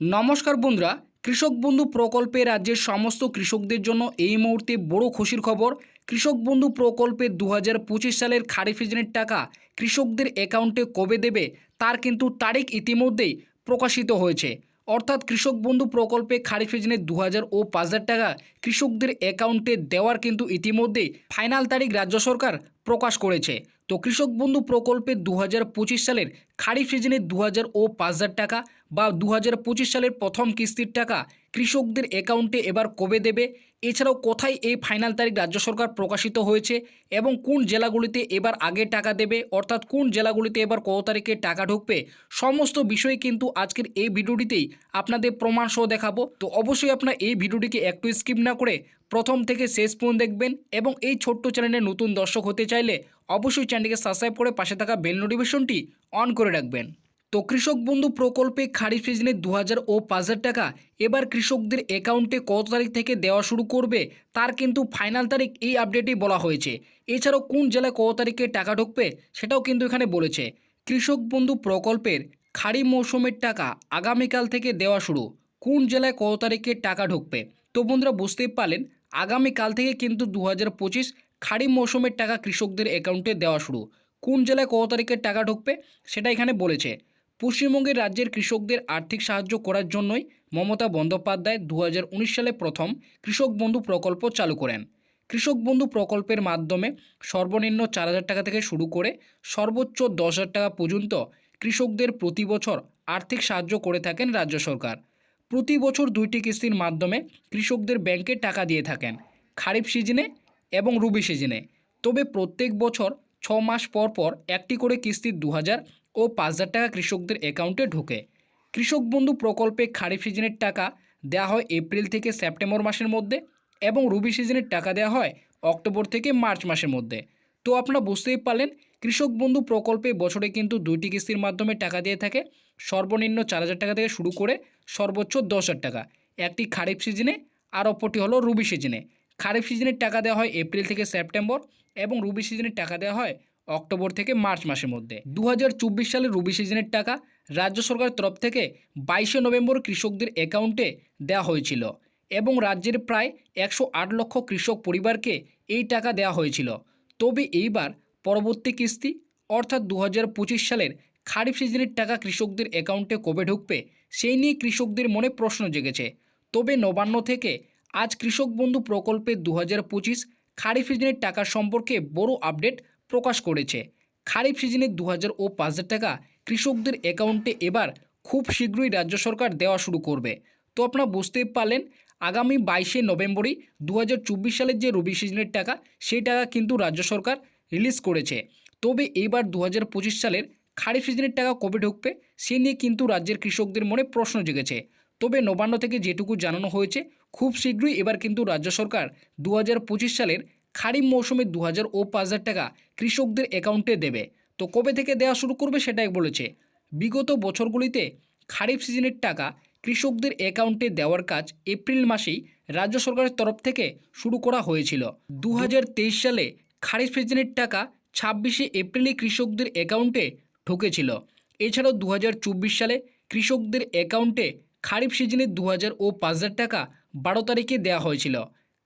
নমস্কার বন্ধুরা, কৃষক বন্ধু প্রকল্পে রাজ্যের সমস্ত কৃষকদের জন্য এই মুহূর্তে বড় খুশির খবর। কৃষক বন্ধু প্রকল্পে দু সালের খারিফ সিজনের টাকা কৃষকদের অ্যাকাউন্টে কবে দেবে, তার কিন্তু তারিখ ইতিমধ্যেই প্রকাশিত হয়েছে। অর্থাৎ কৃষক বন্ধু প্রকল্পে খারিফ সিজনে দু হাজার ও পাঁচ হাজার টাকা কৃষকদের অ্যাকাউন্টে দেওয়ার কিন্তু ইতিমধ্যে ফাইনাল তারিখ রাজ্য সরকার প্রকাশ করেছে। তো কৃষক বন্ধু প্রকল্পে দু হাজার পঁচিশ সালের খারিফ সিজনে দু হাজার ও পাঁচ হাজার টাকা বা দু হাজার পঁচিশ সালের প্রথম কিস্তির টাকা কৃষকদের অ্যাকাউন্টে এবার কবে দেবে? এছাড়াও কোথায় এই ফাইনাল তারিখ রাজ্য সরকার প্রকাশিত হয়েছে? এবং কোন জেলাগুলিতে এবার আগে টাকা দেবে? অর্থাৎ কোন জেলাগুলিতে এবার কত তারিখে টাকা ঢুকবে? সমস্ত বিষয় কিন্তু আজকের এই ভিডিওটিতেই আপনাদের প্রমাণ সহ দেখাবো। তো অবশ্যই আপনার এই ভিডিওটিকে একটু স্কিপ না করে প্রথম থেকে শেষ পর্যন্ত দেখবেন এবং এই ছোট্ট চ্যানেলে নতুন দর্শক হতে চাইলে অবশ্যই চ্যানেলটিকে সাবস্ক্রাইব করে পাশে থাকা বেল নোটিফিকেশনটি অন করে রাখবেন। তো কৃষক বন্ধু প্রকল্পে খারিফ সিজনে দু হাজার ও পাঁচ হাজার টাকা। এবার কৃষকদের অ্যাকাউন্টে কত তারিখ থেকে দেওয়া শুরু করবে, তার কিন্তু ফাইনাল তারিখ এই আপডেটেই বলা হয়েছে। এছাড়াও কোন জেলায় কত তারিখে টাকা ঢুকবে, সেটাও কিন্তু এখানে বলেছে। কৃষক বন্ধু প্রকল্পের খারিফ মৌসুমের টাকা আগামীকাল থেকে দেওয়া শুরু। কোন জেলায় কত তারিখে টাকা ঢুকবে, তো বন্ধুরা বুঝতেই পারলেন, আগামীকাল থেকে কিন্তু দু হাজার পঁচিশ খারিফ মৌসুমের টাকা কৃষকদের অ্যাকাউন্টে দেওয়া শুরু। কোন জেলায় কত তারিখে টাকা ঢুকবে, সেটা এখানে বলেছে। পশ্চিমবঙ্গের রাজ্যের কৃষকদের আর্থিক সাহায্য করার জন্যই মমতা বন্দ্যোপাধ্যায় দু হাজার উনিশ সালে প্রথম কৃষক বন্ধু প্রকল্প চালু করেন। কৃষক বন্ধু প্রকল্পের মাধ্যমে সর্বনিম্ন চার হাজার টাকা থেকে শুরু করে সর্বোচ্চ দশ হাজার টাকা পর্যন্ত কৃষকদের প্রতি বছর আর্থিক সাহায্য করে থাকেন রাজ্য সরকার। প্রতি বছর দুইটি কিস্তির মাধ্যমে কৃষকদের ব্যাংকে টাকা দিয়ে থাকেন, খারিফ সিজনে এবং রুবি সিজনে। তবে প্রত্যেক বছর ছ মাস পর পর একটি করে কিস্তি দু হাজার ও পাঁচ হাজার টাকা কৃষকদের অ্যাকাউন্টে ঢোকে। কৃষক বন্ধু প্রকল্পে খারিফ সিজনের টাকা দেওয়া হয় এপ্রিল থেকে সেপ্টেম্বর মাসের মধ্যে এবং রবি সিজনের টাকা দেওয়া হয় অক্টোবর থেকে মার্চ মাসের মধ্যে। তো আপনারা বুঝতেই পারলেন, কৃষক বন্ধু প্রকল্পে বছরে কিন্তু দুইটি কিস্তির মাধ্যমে টাকা দিয়ে থাকে। সর্বনিম্ন চার হাজার টাকা থেকে শুরু করে সর্বোচ্চ দশ হাজার টাকা। একটি খারিফ সিজনে, আর অপরটি হলো রবি সিজনে। খারিফ সিজনের টাকা দেওয়া হয় এপ্রিল থেকে সেপ্টেম্বর এবং রবি সিজনের টাকা দেওয়া হয় অক্টোবর থেকে মার্চ মাসের মধ্যে। দু সালের রবি সিজনের টাকা রাজ্য সরকারের তরফ থেকে বাইশে নভেম্বর কৃষকদের অ্যাকাউন্টে দেওয়া হয়েছিল এবং রাজ্যের প্রায় একশো আট লক্ষ কৃষক পরিবারকে এই টাকা দেওয়া হয়েছিল। তবে এইবার পরবর্তী কিস্তি, অর্থাৎ দু হাজার পঁচিশ সালের খারিফ সিজনের টাকা কৃষকদের অ্যাকাউন্টে কবে ঢুকবে, সেই নিয়ে কৃষকদের মনে প্রশ্ন জেগেছে। তবে নবান্ন থেকে আজ কৃষক বন্ধু প্রকল্পে দু হাজার পঁচিশ খারিফ সিজনের টাকা সম্পর্কে বড় আপডেট প্রকাশ করেছে। খারিফ সিজনে দু হাজার ও পাঁচ হাজার টাকা কৃষকদের অ্যাকাউন্টে এবার খুব শীঘ্রই রাজ্য সরকার দেওয়া শুরু করবে। তো আপনারা বুঝতেই পারলেন, আগামী বাইশে নভেম্বরই দু হাজার চব্বিশ সালের যে রবি সিজনের টাকা, সেই টাকা কিন্তু রাজ্য সরকার রিলিজ করেছে। তবে এইবার দু সালের খারিফ সিজনের টাকা কবে ঢুকবে, সে নিয়ে কিন্তু রাজ্যের কৃষকদের মনে প্রশ্ন জেগেছে। তবে নবান্ন থেকে যেটুকু জানানো হয়েছে, খুব শীঘ্রই এবার কিন্তু রাজ্য সরকার দু হাজার পঁচিশ সালের খারিফ মৌসুমে দু হাজার ও পাঁচ হাজার টাকা কৃষকদের অ্যাকাউন্টে দেবে। তো কবে থেকে দেওয়া শুরু করবে সেটাই বলেছে। বিগত বছরগুলিতে খারিফ সিজনের টাকা কৃষকদের অ্যাকাউন্টে দেওয়ার কাজ এপ্রিল মাসেই রাজ্য সরকারের তরফ থেকে শুরু করা হয়েছিল। দু হাজার তেইশ সালে খারিফ সিজনের টাকা ছাব্বিশে এপ্রিলে কৃষকদের অ্যাকাউন্টে ঢুকেছিল। এছাড়াও দু হাজার চব্বিশ সালে কৃষকদের অ্যাকাউন্টে খারিফ সিজনে দু ও পাঁচ হাজার টাকা বারো তারিখে দেওয়া হয়েছিল।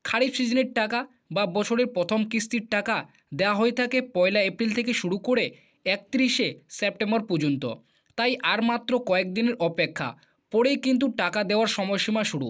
খারিফ সিজনের টাকা বা বছরের প্রথম কিস্তির টাকা দেওয়া হয়ে থাকে পয়লা এপ্রিল থেকে শুরু করে একত্রিশে সেপ্টেম্বর পর্যন্ত। তাই আর মাত্র কয়েকদিনের অপেক্ষা, পরেই কিন্তু টাকা দেওয়ার সময়সীমা শুরু।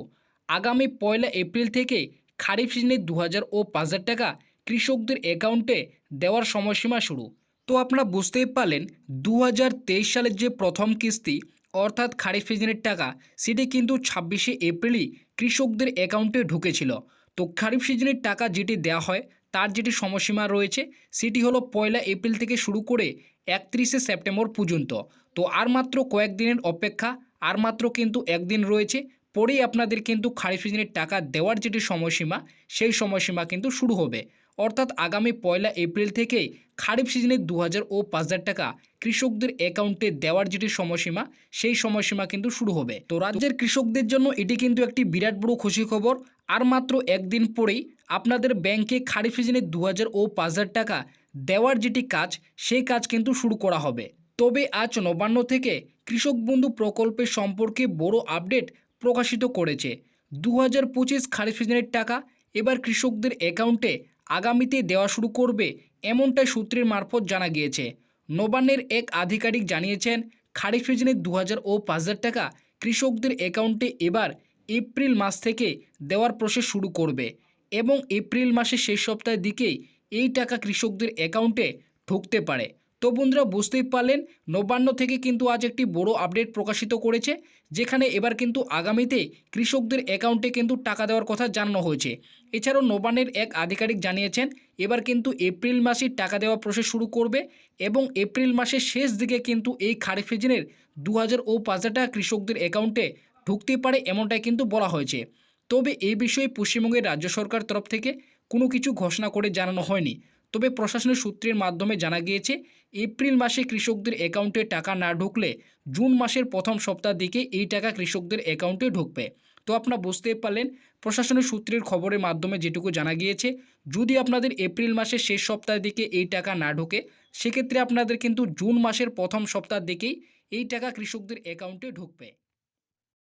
আগামী পয়লা এপ্রিল থেকে খারিফ সিজনে দু হাজার ও পাঁচ হাজার টাকা কৃষকদের অ্যাকাউন্টে দেওয়ার সময়সীমা শুরু। তো আপনারা বুঝতেই পারলেন দু হাজার তেইশ সালের যে প্রথম কিস্তি, অর্থাৎ খারিফ সিজনের টাকা, সেটি কিন্তু ছাব্বিশে এপ্রিলই কৃষকদের অ্যাকাউন্টে ঢুকেছিল। তো খারিফ সিজনের টাকা যেটি দেওয়া হয়, তার যেটি সময়সীমা রয়েছে, সেটি হলো পয়লা এপ্রিল থেকে শুরু করে একত্রিশে সেপ্টেম্বর পর্যন্ত। তো আর মাত্র কয়েকদিনের অপেক্ষা, আর মাত্র কিন্তু একদিন রয়েছে, পরেই আপনাদের কিন্তু খারিফ সিজনের টাকা দেওয়ার যেটি সময়সীমা, সেই সময়সীমা কিন্তু শুরু হবে। অর্থাৎ আগামী পয়লা এপ্রিল থেকে খারিফ সিজনে দু হাজার ও পাঁচ হাজার টাকা কৃষকদের অ্যাকাউন্টে দেওয়ার যেটি সময়সীমা, সেই সময়সীমা কিন্তু শুরু হবে। তো রাজ্যের কৃষকদের জন্য এটি কিন্তু একটি বিরাট বড় খুশি খবর। আর মাত্র একদিন পরেই আপনাদের ব্যাংকে খারিফ সিজনে দু হাজার ও পাঁচ হাজার টাকা দেওয়ার যেটি কাজ, সেই কাজ কিন্তু শুরু করা হবে। তবে আজ নবান্ন থেকে কৃষক বন্ধু প্রকল্পের সম্পর্কে বড় আপডেট প্রকাশিত করেছে। দু হাজার পঁচিশ খারিফ সিজনের টাকা, এবার কৃষকদের অ্যাকাউন্টে আগামীতে দেওয়া শুরু করবে এমনটাই সূত্রের মারফত জানা গিয়েছে। নবান্নের এক আধিকারিক জানিয়েছেন, খারিফ সিজনে দু হাজার ও পাঁচ হাজার টাকা কৃষকদের অ্যাকাউন্টে এবার এপ্রিল মাস থেকে দেওয়ার প্রসেস শুরু করবে এবং এপ্রিল মাসের শেষ সপ্তাহের দিকেই এই টাকা কৃষকদের অ্যাকাউন্টে ঢুকতে পারে। তো বন্ধুরা বুঝতেই পারলেন, নবান্ন থেকে কিন্তু আজ একটি বড় আপডেট প্রকাশিত করেছে, যেখানে এবার কিন্তু আগামীতে কৃষকদের অ্যাকাউন্টে কিন্তু টাকা দেওয়ার কথা জানানো হয়েছে। এছাড়াও নবান্নের এক আধিকারিক জানিয়েছেন, এবার কিন্তু এপ্রিল মাসে টাকা দেওয়া প্রসেস শুরু করবে এবং এপ্রিল মাসের শেষ দিকে কিন্তু এই খারিফ সিজনের দু হাজার ও পাঁচ হাজার টাকা কৃষকদের অ্যাকাউন্টে ঢুকতে পারে এমনটাই কিন্তু বলা হয়েছে। তবে এই বিষয়ে পশ্চিমবঙ্গের রাজ্য সরকার তরফ থেকে কোনো কিছু ঘোষণা করে জানানো হয়নি। তবে প্রশাসনের সূত্রের মাধ্যমে জানা গিয়েছে, এপ্রিল মাসে কৃষকদের অ্যাকাউন্টে টাকা না ঢুকলে জুন মাসের প্রথম সপ্তাহ দিকে এই টাকা কৃষকদের অ্যাকাউন্টে ঢুকবে। তো আপনারা বুঝতেই পারলেন, প্রশাসনের সূত্রের খবরের মাধ্যমে যেটুকু জানা গিয়েছে, যদি আপনাদের এপ্রিল মাসের শেষ সপ্তাহের দিকে এই টাকা না ঢোকে, সেক্ষেত্রে আপনাদের কিন্তু জুন মাসের প্রথম সপ্তাহ দিকেই এই টাকা কৃষকদের অ্যাকাউন্টে ঢুকবে।